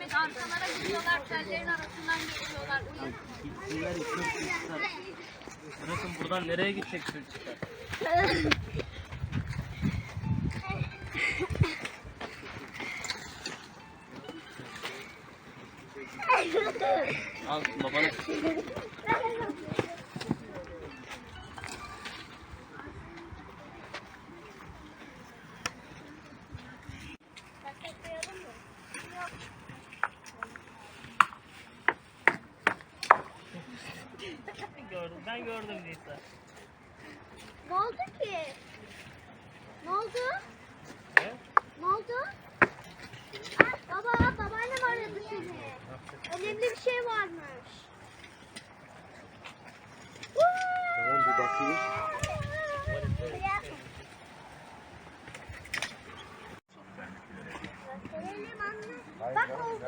Ahmet arkalara gidiyorlar, tellerin arasından geçiyorlar. Uyarın. Gitsinler. Bırakın buradan nereye gidecek çocuklar? Al babana. Gördüm. Ben gördüm Nisa. Ne oldu ki? Ne oldu? He? Ne oldu? Ah, baba, babaannem aradı seni. Önemli bir şey varmış. Tamam bir bakayım. Gelelim anne. Bak oldu.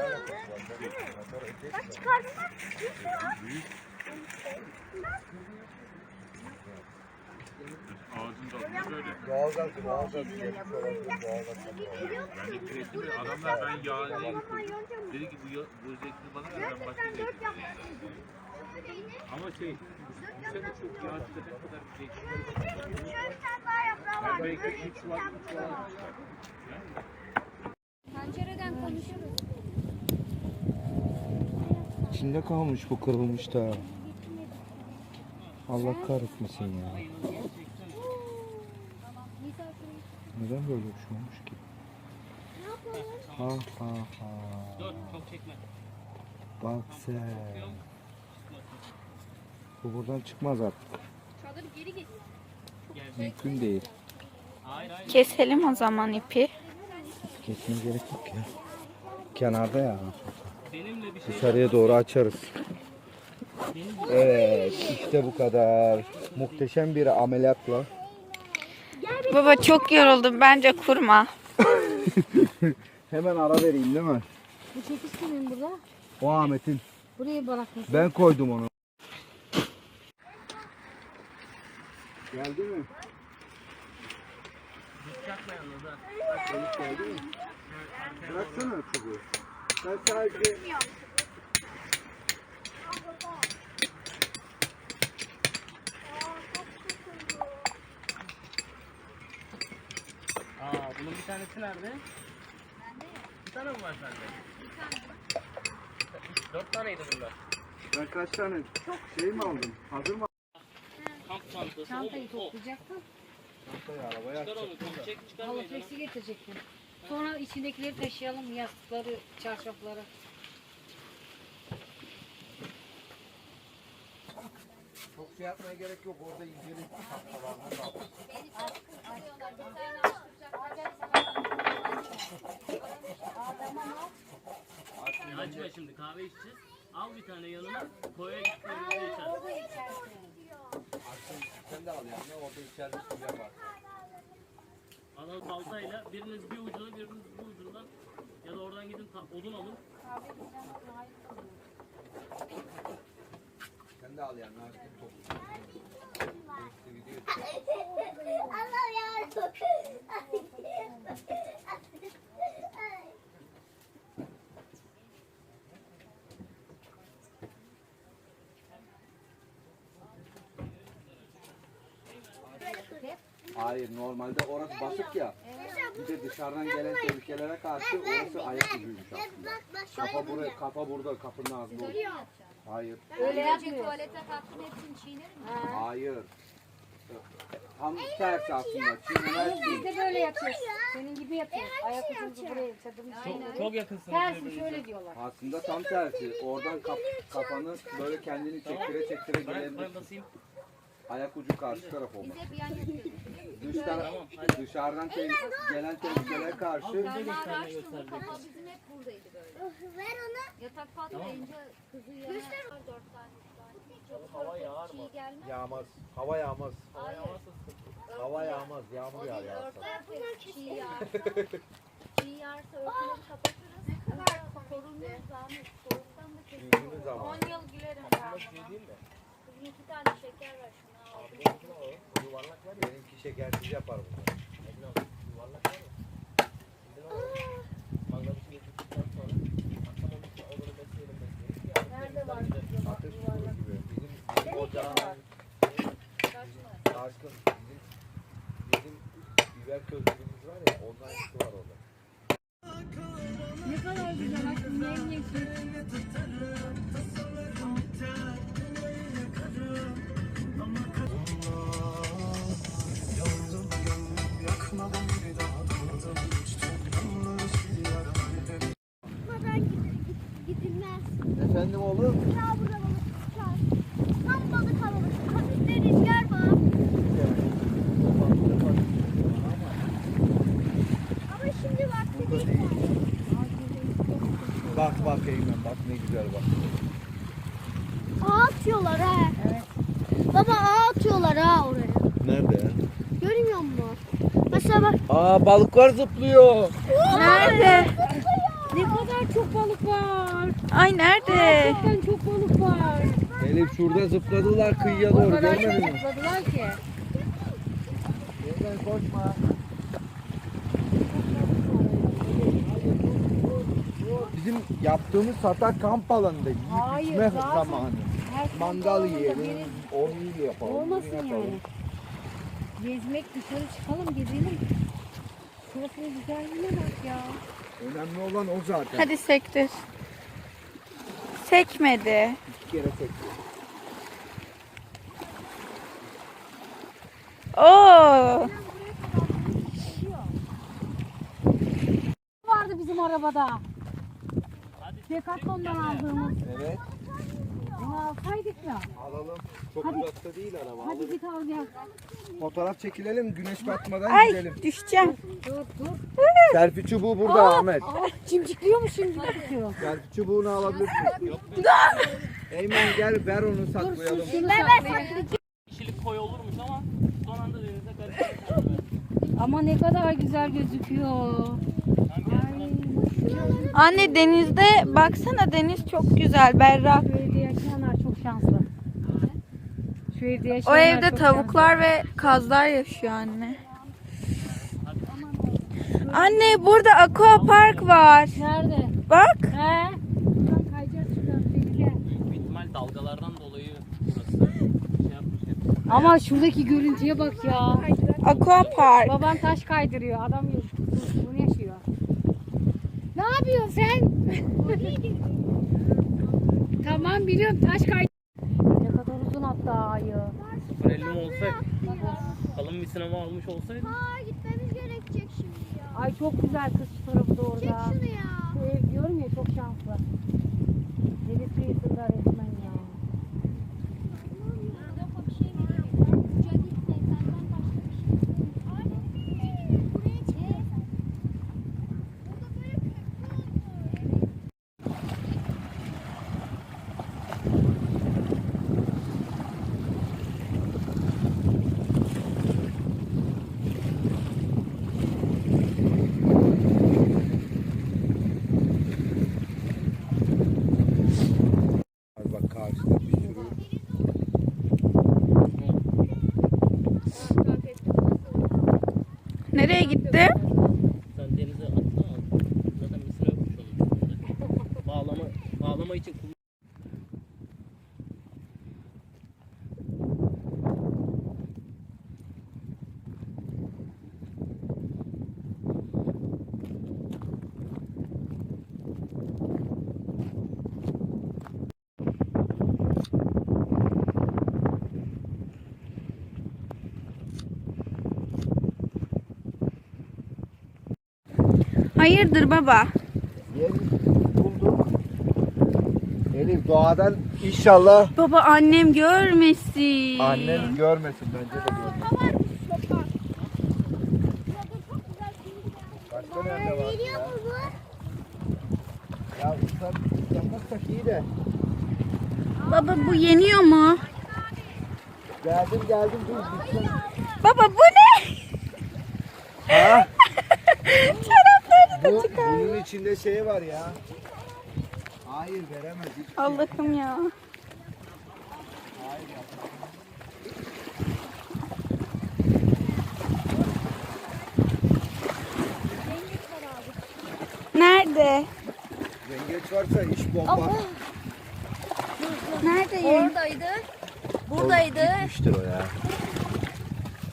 Bak çıkardım bak. Ağzında böyle. Doğalgaz, doğalgaz. Olabilir, doğalgaz. Ben de kreatif adamlar ben yağlayayım. Dedi ki bu, bu zeytini bana ver ben başka zeytin. Ama şey, bu sene çok yağ tüketene kadar bir zeytin. Şöyle bir tane daha yaprağı var. 3 var, 3 var. Pencereden konuşuruz. İçinde kalmış bu kırılmış da. Allah kahretmesin ya. Neden böyle bir şey olmuş ki? Ha ha ha. Bak sen. Bu buradan çıkmaz artık. Mümkün değil. Keselim o zaman ipi. Kesmeye gerek yok ya. Kenarda ya. Dışarıya doğru açarız. Evet işte bu kadar. Muhteşem bir ameliyatla. Baba çok yoruldum. Bence kurma. Hemen ara vereyim değil mi? Bu çekiş kimin burada? O Ahmet'in. Buraya bırakmış. Ben koydum onu. Geldi mi? Çakma yalnız ha. Geldi mi? Bıraksana çubuğu. Ben sadece... bunun bir tanesi nerede? Bir tane mi var sende? Bir tane. Dört taneydi bunlar. Ben kaç tane şey mi aldım? Hazır mı? Kamp çantası. Çantayı toplayacaktın. Çantayı arabaya onu. Çek çıkar meydana. Halafleksi getirecektin. Sonra içindekileri taşıyalım. Yastıkları, çarşafları. Çok şey yapmaya gerek yok. Orada inceli Açma şimdi kahve içeceğiz. Al bir tane yanına. Koya git koyuna içersin. Sen de al yani. Orada içeride su yapar. Al al baltayla biriniz bir ucuna biriniz bu ucundan ya da oradan gidin ta- odun alın. Sen de al yani. Artık toplu. Birlikte gidiyor. Allah ya. Hayır normalde orası basık ya. Bir de dışarıdan gelen tehlikelere karşı orası ayak ucuymuş aslında. Kafa buraya, kafa burada, kapının ağzında. Hayır, Öyle yapmıyor. Tuvalete kalktın hepsini çiğnerim mi? hayır. Tam tersi aslında. Çinmez Biz de böyle yatıyoruz. Senin gibi yatıyoruz. Ayak ucumuzu buraya çadırın Çok, çok yakınsınız Tersi şöyle diyorlar. Aslında tam tersi. Oradan kaf, kafanı böyle kendini çektire çektire gelebilirsin. Ayak ucu karşı taraf olmak. Bir yan yatıyoruz. Dış taraf, dışarıdan te- gelen tehlikelere karşı Al bize Ben gösterme araştırdım gösterecek. ama bizim hep buradaydı böyle. Ver onu. Yatak patlayınca kızı yana. Göster. Dört tane. Çok Hava yağar mı? iyi gelmez. yağmaz. Hava yağmaz. Hayır. Hava yağmaz. Yağmur yağar Değil, yağsa. çiğ yağarsa. Çiğ yağarsa örtüleri kapatırız. Ne kadar korunuruz Ahmet. Soğuktan da kesin. Bildiğiniz zaman. 10 yıl gülerim ben. Kızım iki tane şeker ver şuna al. Benimki şekersiz yapar bunu. Ateş kuruyor gibi. Bizim ocağın aşkın bizim, bizim biber közümüz var ya ondan ikisi var orada. Ne kadar güzel aşkım yeşil. Efendim oğlum? Daha burada balık tutar. Tam balık havalı. Hafif de rüzgar var. Ama şimdi vakti değil. Bak bak Eymen bak ne güzel bak. Ağ atıyorlar ha. Evet. Baba ağ atıyorlar ha oraya. Nerede ya? Görmüyor musun? Mesela bak. Aa balıklar zıplıyor. Nerede? Ne kadar çok balık var. Ay nerede? Gerçekten çok balık var. Elif şurada zıpladılar kıyıya O doğru kadar çok görmedin mi? zıpladılar ki. Eymen koşma. Bizim yaptığımız satak kamp alanında yiyip Hayır, içme zamanı. Her Mangal yiyelim, onu yapalım. Olmasın yapalım. yani. Gezmek dışarı çıkalım gezelim. Şurasının güzelliğine bak ya. Önemli olan o zaten. Hadi sektir. Sekmedi. İki kere çekti. Oo. Vardı bizim arabada. Decathlon'dan aldığımız. Evet. Alsaydık ya. Alalım. Çok Hadi. uzakta değil araba. Hadi git al gel. Fotoğraf çekilelim güneş batmadan Ay gidelim. düşeceğim. Dur dur. Selfie çubuğu burada Ahmet. Aa, cimcikliyor mu şimdi tutuyor? Selfie çubuğunu alabilirsin. Eymen gel ver onu saklayalım. Şunu saklayayım. Kişilik koy olurmuş ama son anda denize karıştırırız. Ama ne kadar güzel gözüküyor. Anne denizde baksana deniz çok güzel berrak. Şu evde yaşayanlar çok şanslı. Şu evde O yaşayanlar evde çok tavuklar ve kazlar yaşıyor anne. Anne burada aqua park var. Nerede? Bak. He? Buradan kayacağız şuradan tehlike. Büyük ihtimal dalgalardan dolayı burası şey yapmış. hep. Ama şuradaki görüntüye bak ya. Aqua park. Baban taş kaydırıyor. Adam bunu yaşıyor. Ne yapıyorsun sen? tamam biliyorum taş kay. Ayı. 050 olsaydı kalın bir sinema almış olsaydı Aa gitmemiz gerekecek şimdi ya. Ay çok güzel kız şu tarafı da Çek orada. şunu ya. Bu ev diyorum ya çok şanslı. Deniz kıyısında resmen ya. Burada bir şey geliyor. Uca gitme senden başka bir şey yok. Aynen. Buraya çık. Burada böyle köprü olur. Bak karşıda bir sürü. Nereye gitti? sen denize atla al. Zaten misina yokmuş onun üstünde. Bağlama, bağlama için kullan. Hayırdır baba? Yeni bulduk. Elif doğadan inşallah Baba annem görmesin. annen görmesin bence de görmesin. Sopa varmış sopa. Burada çok güzel film Başka nerede var? Veriyor mu bu? Ya ıslan, ıslanmazsak iyi de. Baba bu yeniyor mu? Geldim geldim dur bitsin. Baba bu ne? Ha? Çoraplarını da Bu, bunun içinde şey var ya. Hayır veremez. Allah'ım ya. Nerede? Yengeç varsa iş bomba. Neredeyim? Oradaydı. Buradaydı. Gitmiştir o ya.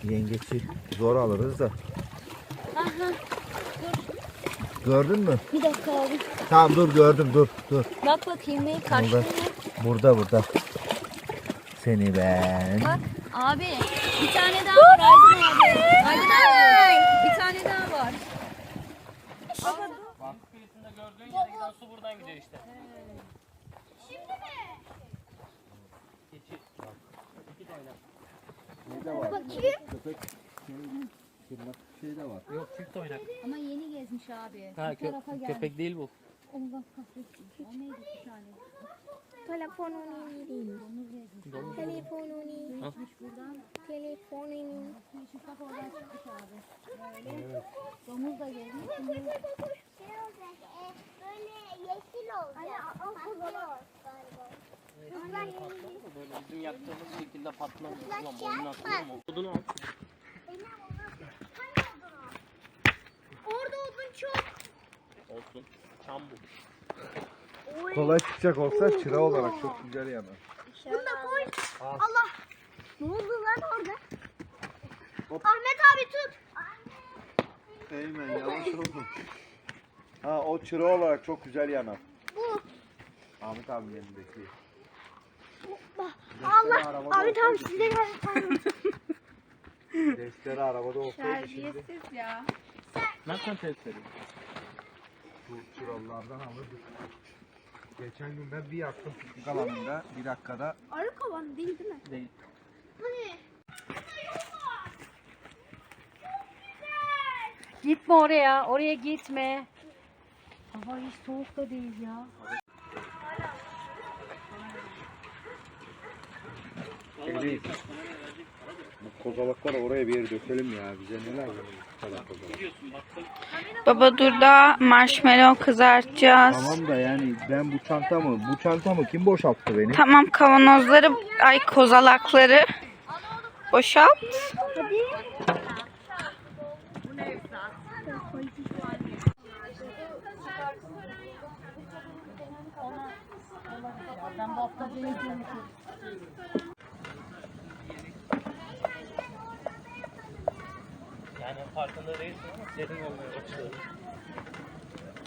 Yengeci zor alırız da. Gördün mü? Bir dakika abi. Tamam dur gördüm dur dur. Bak bakayım bir kaçtı Burada. mı? Burada burada. Seni ben. Bak abi bir tane daha var Aydın abi. Bir tane daha var. Bak kıyısında gördüğün yere giden su buradan gidiyor işte. Şimdi mi? Keçi. İki tane. Ne de var? Bakayım. Köpek şey, tırnak şey de var. Yok çift oynak. Ama yeni gezmiş abi. Ha, Bu tarafa kö- gelmiş. köpek değil bu. Allah kahretsin. O neydi bir tane? Telefonunu Telefonunu Geçmiş buradan. Telefonunu Şu kafa oradan çıkmış abi. Böyle. Domuz da gezmiş. Şimdi Böyle yeşil oldu. Hani Böyle bizim yaktığımız şekilde patlamış. Ulan boynuna atılıyor mu? Odunu al. Orada odun çok. Olsun. Çam bu. Kolay çıkacak olsa çıra olarak çok güzel yanar. Bunu da koy. Allah. Ne oldu lan orada? Hop. Ahmet abi tut. Eymen yavaş olun. Ha o çıra olarak çok güzel yanar. Bu. Ahmet abi yanındaki. Allah. Ahmet abi size geldi. Defteri arabada olsaydı şimdi Terbiyesiz ya. Nereden test edeyim? Bu çıralardan alırdık. Geçen gün ben bir yaktım piknik alanında bir dakikada. Arı kovan değil değil mi? Değil. Hani? Gitme oraya. Oraya gitme. Hava hiç soğuk da değil ya. Elif. Bu kozalakları oraya bir yere dökelim ya. Bize neler var Baba dur da marshmallow kızartacağız. Tamam da yani ben bu çantamı, bu çantamı kim boşalttı beni? Tamam kavanozları, ay kozalakları boşalt. Ben bu hafta Yani farkında değilsin ama serin olmaya başladı.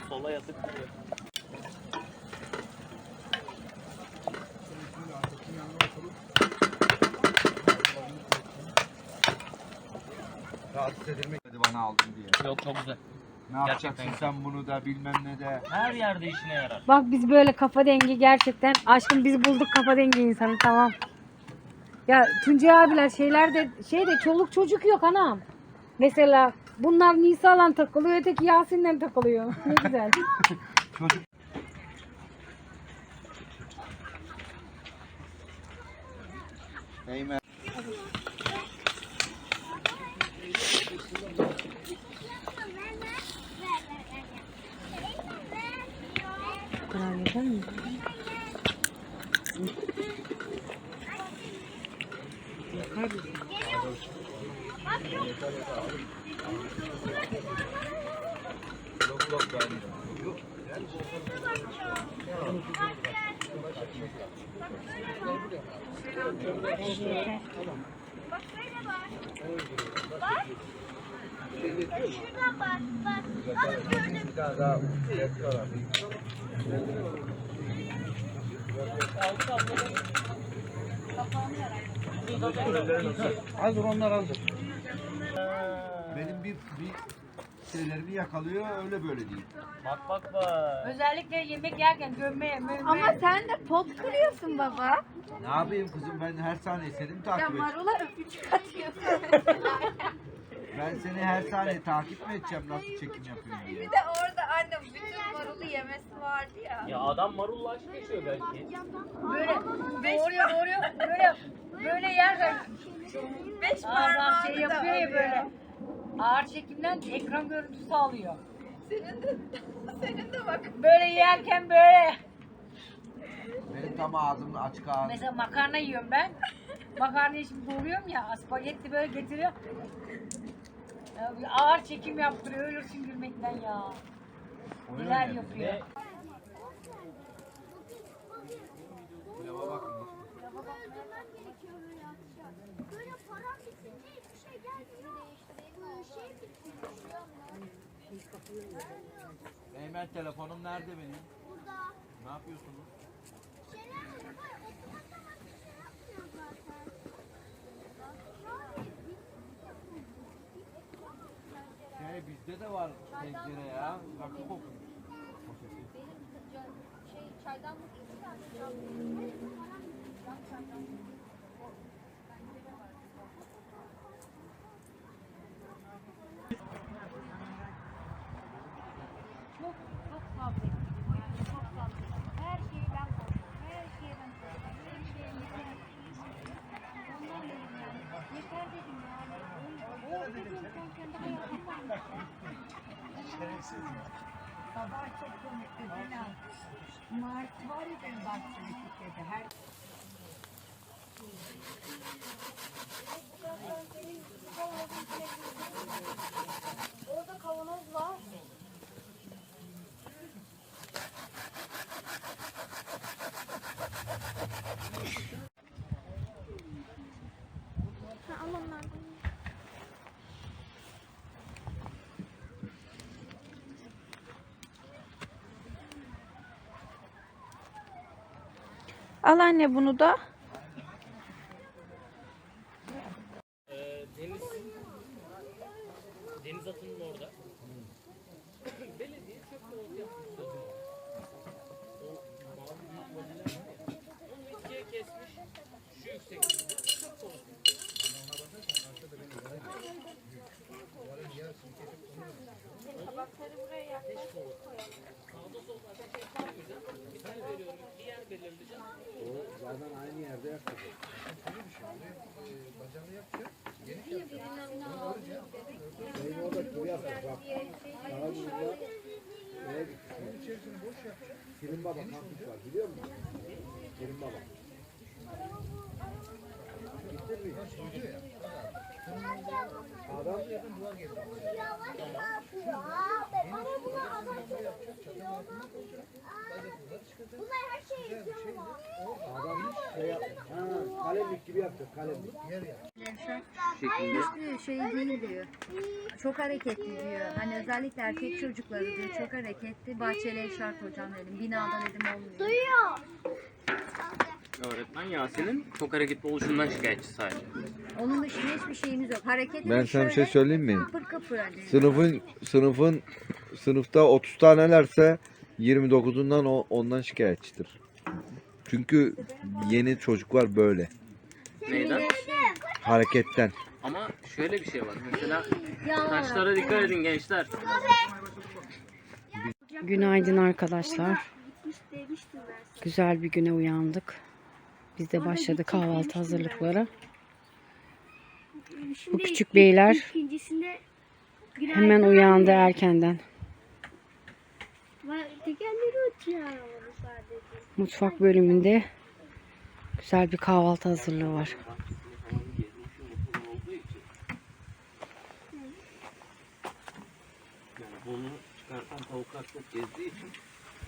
Sola yatık duruyor. Rahatsız edilmek dedi bana aldın diye. Yok çok güzel. Ne yapacaksın sen bunu da bilmem ne de. Her yerde işine yarar. Bak biz böyle kafa dengi gerçekten. Aşkım biz bulduk kafa dengi insanı tamam. Ya Tuncay abiler şeyler de şey de çoluk çocuk yok anam. Mesela bunlar Nisa'la takılıyor öteki Yasin'le takılıyor. Ne güzel. Çocuk Eymen. Bu kadar yeter mi? Şuradan bak bak. Alın gördüm. Bir tane daha yakıyorlar. Az dur onlar hazır. Benim bir, bir şeylerimi yakalıyor öyle böyle değil. Bak bak bak. Özellikle yemek yerken gömmeye mömmeye. Ama sen de pot kırıyorsun baba. Ne yapayım kızım ben her saniye seni mi Ya takip edeceğim? marula öpücük atıyorsun. Ben seni her saniye takip mi edeceğim nasıl çekim yapıyorsun diye. Bir de orada annem bütün marulu yemesi vardı ya. Ya adam marulla aşk yaşıyor belki. Böyle doğruyor doğruyor böyle böyle yer Beş Aa, parmağını şey yapıyor ya böyle. Ağır çekimden ekran görüntüsü alıyor. Senin de, senin de bak. Böyle yerken böyle. Benim tam ağzım açık ağzım. Mesela makarna yiyorum ben. Makarnayı şimdi doğruyorum ya. Spagetti böyle getiriyor. Ya bir ağır çekim yaptırıyor. Ölürsün gülmekten ya. Neler yapıyor. Ne? Pilava bakın. Öldürmek gerekiyor. Eymen telefonum nerede benim? Burada. Ne yapıyorsunuz? Şey yapmıyor zaten. Şey bizde de var tencere ya. Rakı kokuyor. Şey çaydanlık iki tane çaydanlık. Çok çok sabrettim. Yani çok sabrettim. Her şeyi ben konuştum. Her şeyi ben konuştum. Her şeye yeter. Ondan dedim yani. Yeter dedim yani. O, o dedim sen kendi hayatından Sabah çok komikti Zeynep. Mart var ya benim bahçeli Türkiye'de her Orada kavanoz var. Al anne bunu da. Ee, deniz deniz atının orada. Belediye çöp kovası yapmış sözüm. O mavi büyük vadiler var ya. Onu ikiye kesmiş. Şu yüksekliğinde çöp kovası. Tabakları buraya yaklaş. Sağda solda ateş etmek güzel. Bir tane veriyorum. Bir yer belirleyeceğim. O zaten aynı yerde yapacak. Şeyin orada kuru yapacak. Bak. Daha burada neye gittik? Baba kampüs var biliyor musun? Selim Baba. Gittin mi? Adam Bunlar her şeyi yapıyor ama. adam şey yaptı. Ha, kalemlik gibi yaptı. Kalemlik. Hiçbir şey değil diyor. Çok hareketli diyor. Hani özellikle erkek çocukları diyor çok hareketli. Bahçeli şart hocam dedim. Binada dedim olmuyor. Duyuyor. Öğretmen Yasin'in çok hareketli oluşundan şikayetçi sadece. Onun dışında hiçbir şeyimiz yok. Hareketli Ben sana bir şey söyleyeyim mi? Kıpır kıpır hani. Sınıfın sınıfın sınıfta 30 tanelerse 29'undan o ondan şikayetçidir. Çünkü yeni çocuklar böyle Neyden? hareketten. Ama şöyle bir şey var. Mesela taşlara dikkat edin gençler. Günaydın arkadaşlar. Güzel bir güne uyandık. Biz de başladık kahvaltı hazırlıklara. Bu küçük beyler ikincisinde hemen uyandı erkenden. Mutfak bölümünde güzel bir kahvaltı hazırlığı var. Çıkartan tavuklar çok gezdiği için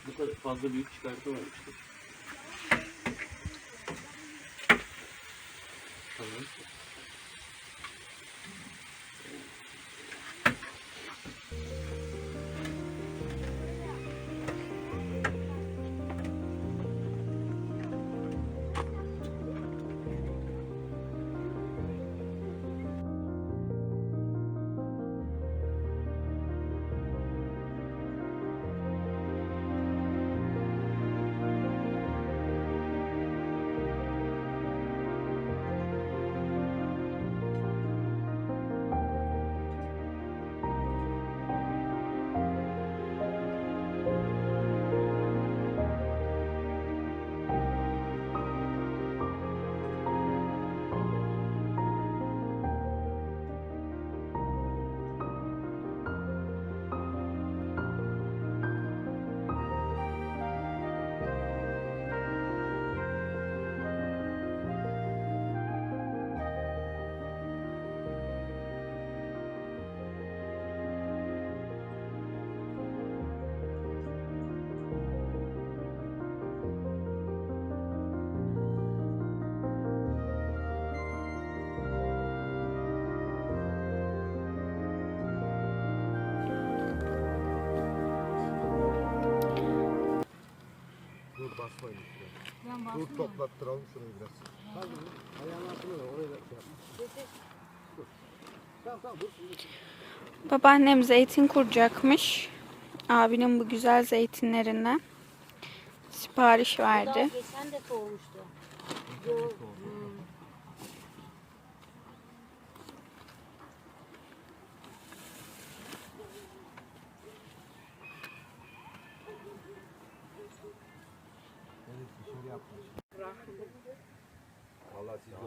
bu kadar fazla büyük çıkartamamıştır. Tamam. Dur toplattıralım şurayı biraz. Babaannem zeytin kuracakmış. Abinin bu güzel zeytinlerinden sipariş verdi. Geçen de soğumuştu.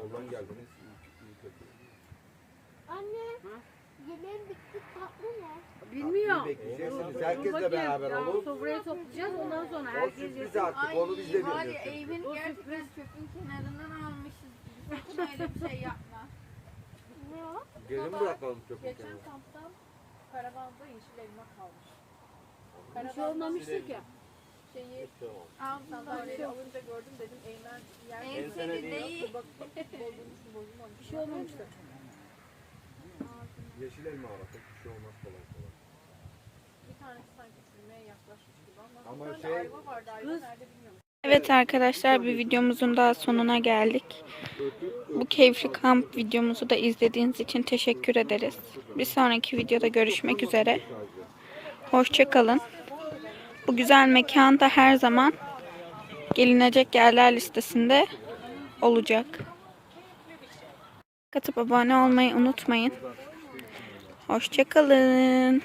Yoldan geldiniz. iyi kötü. Anne. Yemeğin bitti tatlı ne? Bilmiyorum. Bekleyeceksiniz. Herkesle beraber olun. Sofraya toplayacağız ondan sonra O herkes sürpriz artık. Onu biz de Var ya bilmiyoruz. evin gerçekten çöpün kenarından almışız. Sakın öyle bir şey yapma. Ne o? Gelin bırakalım çöpü Geçen kenara. kampta karavanda yeşil elma kalmış. bir şey olmamıştı ki. Şeyi sandalyeyi alınca gördüm dedim Eymen yer En sevdiği. Bak bozulmuş mu bozulmamış. Bir şey olmamıştı. Yeşil elma ara. Pek bir şey olmaz kolay kolay. Bir tanesi sanki çürümeye yaklaşmış gibi ama. Ama bir tane şey- de ayva vardı ayva nerede bilmiyorum. Evet arkadaşlar bir videomuzun daha sonuna geldik. Bu keyifli kamp videomuzu da izlediğiniz için teşekkür ederiz. Bir sonraki videoda görüşmek üzere. Hoşçakalın. Bu güzel mekan da her zaman gelinecek yerler listesinde olacak. Katıp abone olmayı unutmayın. Hoşçakalın.